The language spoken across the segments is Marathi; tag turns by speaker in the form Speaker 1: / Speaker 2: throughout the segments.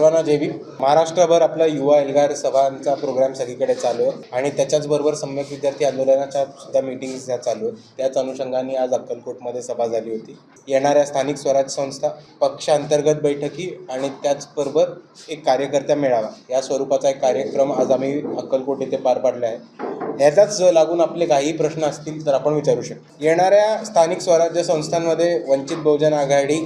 Speaker 1: सर्वांना जय महाराष्ट्रभर आपला युवा एल्गार सभांचा प्रोग्राम सगळीकडे चालू आहे. आणि त्याच्याचबरोबर सम्यक विद्यार्थी आंदोलनाच्या सुद्धा मीटिंग्स ह्या चालू आहेत. त्याच अनुषंगाने आज अक्कलकोटमध्ये सभा झाली होती. येणाऱ्या स्थानिक स्वराज्य संस्था पक्षांतर्गत बैठकी आणि त्याचबरोबर एक कार्यकर्ता मेळावा. या स्वरूपाचा एक कार्यक्रम आज आम्ही अक्कलकोट येथे पार पाडला आहे. ह्याचाच लागून आपले काही प्रश्न असतील तर आपण विचारू शकतो. येणाऱ्या स्थानिक स्वराज्य संस्थांमध्ये वंचित बहुजन आघाडी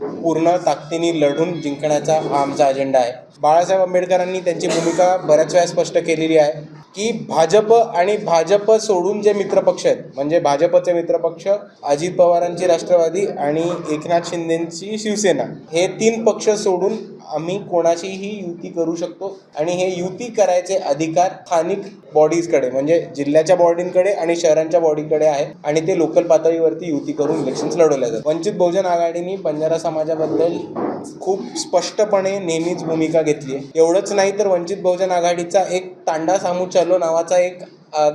Speaker 1: पूर्ण ताकदीने लढून जिंकण्याचा हा आमचा अजेंडा आहे. बाळासाहेब आंबेडकरांनी त्यांची भूमिका बऱ्याच वेळा स्पष्ट केलेली आहे. की भाजप आणि भाजप सोडून जे मित्रपक्ष आहेत म्हणजे भाजपचे मित्रपक्ष अजित पवारांची राष्ट्रवादी आणि एकनाथ शिंदेची शिवसेना हे तीन पक्ष सोडून आम्ही कोणाशीही युती करू शकतो आणि हे युती करायचे अधिकार स्थानिक बॉडीजकडे म्हणजे जिल्ह्याच्या बॉडींकडे आणि शहरांच्या बॉडीकडे आहे आणि ते लोकल पातळीवरती युती करून इलेक्शन्स लढवल्या जातात. वंचित बहुजन आघाडीने बंजारा समाजाबद्दल खूप स्पष्टपणे नेहमीच भूमिका घेतली आहे. एवढंच नाही तर वंचित बहुजन आघाडीचा एक तांडा सामूच्या चलो नावाचा एक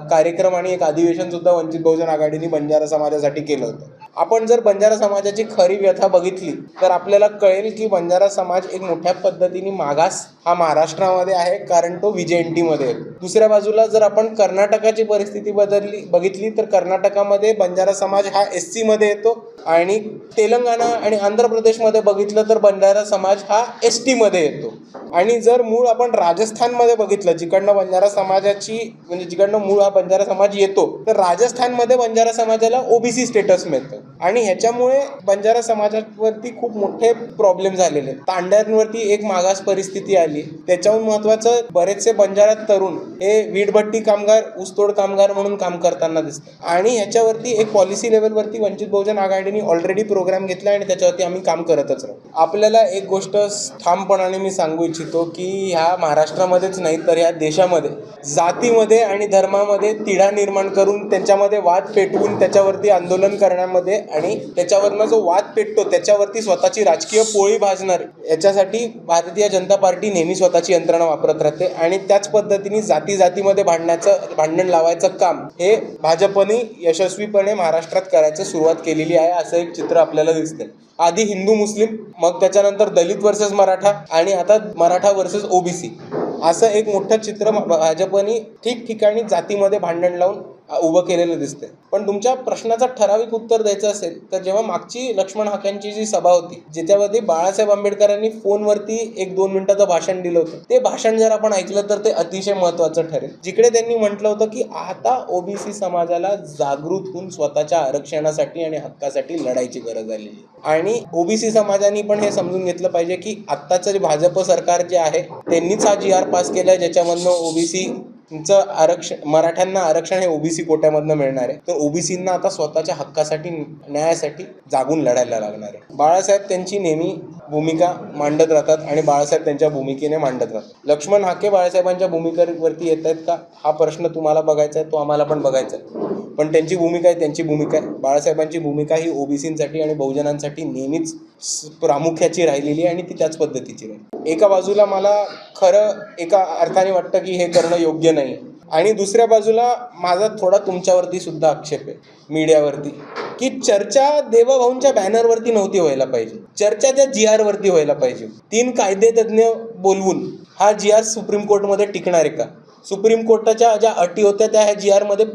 Speaker 1: कार्यक्रम आणि एक अधिवेशन सुद्धा वंचित बहुजन आघाडीने बंजारा समाजासाठी केलं होतं. आपण जर बंजारा समाजाची खरी व्यथा बघितली तर आपल्याला कळेल की बंजारा समाज एक मोठ्या पद्धतीने मागास हा महाराष्ट्रामध्ये आहे कारण तो मध्ये येतो दुसऱ्या बाजूला जर आपण कर्नाटकाची परिस्थिती बदलली बघितली तर कर्नाटकामध्ये बंजारा समाज हा एस सीमध्ये येतो आणि तेलंगणा आणि आंध्र प्रदेशमध्ये बघितलं तर बंजारा समाज हा एस टीमध्ये येतो. आणि जर मूळ आपण राजस्थानमध्ये बघितलं जिकडनं बंजारा समाजाची म्हणजे जिकडनं मूळ हा बंजारा समाज येतो तर राजस्थानमध्ये बंजारा समाजाला ओबीसी स्टेटस मिळतं. आणि ह्याच्यामुळे बंजारा समाजावरती खूप मोठे प्रॉब्लेम झालेले आहेत. तांड्यांवरती एक मागास परिस्थिती आली. त्याच्याहून महत्वाचं बरेचसे बंजारा तरुण हे वीटभट्टी कामगार ऊसतोड कामगार म्हणून काम करताना दिसतात. आणि ह्याच्यावरती एक पॉलिसी लेवलवरती वंचित बहुजन आघाडीने ऑलरेडी प्रोग्राम घेतला आणि त्याच्यावरती आम्ही काम करतच राहू. आपल्याला एक गोष्ट ठामपणाने मी सांगू इच्छितो की ह्या महाराष्ट्रामध्येच नाही तर ह्या देशामध्ये जातीमध्ये आणि धर्मामध्ये तिढा निर्माण करून त्यांच्यामध्ये वाद पेटवून त्याच्यावरती आंदोलन करण्यामध्ये आणि त्याच्यावरनं जो वाद पेटतो त्याच्यावरती स्वतःची राजकीय पोळी भाजणार याच्यासाठी भारतीय जनता पार्टी नेहमी स्वतःची यंत्रणा वापरत राहते आणि त्याच पद्धतीने जाती जातीमध्ये भांडण्याचं भांडण लावायचं काम हे भाजपने यशस्वीपणे महाराष्ट्रात करायचं सुरुवात केलेली आहे. असं एक चित्र आपल्याला दिसतंय. आधी हिंदू मुस्लिम मग त्याच्यानंतर दलित वर्सेस मराठा आणि आता मराठा वर्सेस ओबीसी असं एक मोठं चित्र भाजपनी ठिकठिकाणी जातीमध्ये भांडण लावून उभं केलेलं दिसते पण तुमच्या प्रश्नाचं ठराविक उत्तर द्यायचं असेल तर जेव्हा मागची लक्ष्मण हाक्यांची जी सभा होती ज्याच्यामध्ये बाळासाहेब आंबेडकरांनी फोनवरती एक दोन मिनिटाचं भाषण दिलं होतं ते भाषण जर आपण ऐकलं तर ते अतिशय महत्वाचं ठरेल. जिकडे त्यांनी म्हटलं होतं की आता ओबीसी समाजाला जागृत होऊन स्वतःच्या आरक्षणासाठी आणि हक्कासाठी लढायची गरज आलेली आणि ओबीसी समाजाने पण हे समजून घेतलं पाहिजे की आत्ताचं जे भाजप सरकार जे आहे त्यांनीच हा जी आर पास केलाय ज्याच्यामधनं ओबीसी तुमचं आरक्षण मराठ्यांना आरक्षण हे ओबीसी कोट्यामधनं मिळणार आहे. तर ओबीसींना आता स्वतःच्या हक्कासाठी न्यायासाठी जागून लढायला लागणार आहे. बाळासाहेब त्यांची नेहमी भूमिका मांडत राहतात आणि बाळासाहेब त्यांच्या भूमिकेने मांडत राहतात. लक्ष्मण हाके बाळासाहेबांच्या भूमिकेवरती येत आहेत का? हा प्रश्न तुम्हाला बघायचा आहे तो आम्हाला पण बघायचा आहे. पण त्यांची भूमिका आहे त्यांची भूमिका आहे. बाळासाहेबांची भूमिका ही ओबीसींसाठी आणि बहुजनांसाठी नेहमीच प्रामुख्याची राहिलेली आहे आणि ती त्याच पद्धतीची राहील. एका बाजूला मला खरं एका अर्थाने वाटतं की हे करणं योग्य नाही. आणि दुसऱ्या बाजूला माझा थोडा तुमच्यावरती सुद्धा आक्षेप आहे मीडियावरती की चर्चा देवाभाऊंच्या बॅनरवरती नव्हती व्हायला पाहिजे. चर्चा त्या जी आरवरती व्हायला पाहिजे. तीन कायदेतज्ञ बोलवून हा जी आर सुप्रीम कोर्टमध्ये टिकणार आहे का? सुप्रीम कोर्टाच्या ज्या अटी होत्या त्या ह्या जी आरमध्ये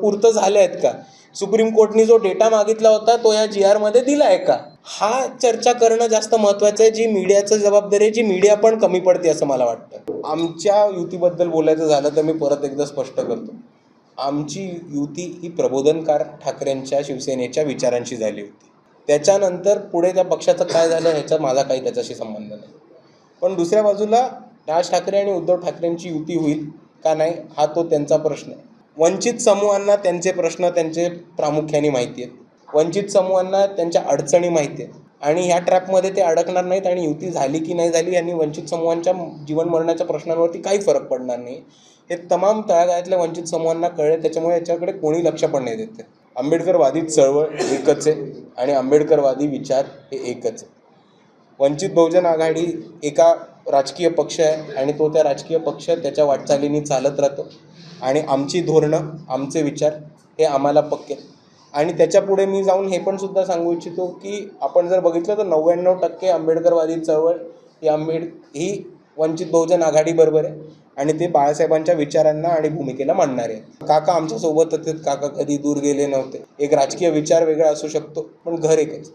Speaker 1: पूर्त झाल्या आहेत का? सुप्रीम कोर्टने जो डेटा मागितला होता तो ह्या जी आरमध्ये दिला आहे का? हा चर्चा करणं जास्त महत्त्वाचं आहे जी मीडियाचं जबाबदारी आहे जी मीडिया पण कमी पडते असं मला वाटतं. आमच्या युतीबद्दल बोलायचं झालं तर मी परत एकदा स्पष्ट करतो. आमची युती ही प्रबोधनकार ठाकरेंच्या शिवसेनेच्या विचारांशी झाली होती. त्याच्यानंतर पुढे त्या पक्षाचं काय झालं ह्याचा माझा काही त्याच्याशी संबंध नाही. पण दुसऱ्या बाजूला राज ठाकरे आणि उद्धव ठाकरेंची युती होईल का नाही हा तो त्यांचा प्रश्न आहे. वंचित समूहांना त्यांचे प्रश्न त्यांचे प्रामुख्याने माहिती आहेत. वंचित समूहांना त्यांच्या अडचणी माहिती आहेत. आणि ह्या ट्रॅपमध्ये ते अडकणार नाहीत आणि युती झाली की नाही झाली यांनी वंचित समूहांच्या जीवन मरणाच्या प्रश्नांवरती काही फरक पडणार नाही. हे तमाम तळागाळातल्या वंचित समूहांना कळले त्याच्यामुळे याच्याकडे कोणी लक्ष पण नाही देते आंबेडकरवादी चळवळ एकच आहे आणि आंबेडकरवादी विचार हे एकच आहे. वंचित बहुजन आघाडी एका राजकीय पक्ष आहे आणि तो त्या राजकीय पक्ष त्याच्या वाटचालीने चालत राहतो. आणि आमची धोरणं आमचे विचार हे आम्हाला पक्के. आणि त्याच्यापुढे मी जाऊन हे पण सुद्धा सांगू इच्छितो की आपण जर बघितलं तर नव्याण्णव टक्के आंबेडकरवादी चळवळ ही आंबेड ही वंचित बहुजन आघाडीबरोबर आहे. आणि ते बाळासाहेबांच्या विचारांना आणि भूमिकेला मांडणारे आहेत. काका आमच्यासोबत होते काका कधी दूर गेले नव्हते. एक राजकीय विचार वेगळा असू शकतो पण घर एकच.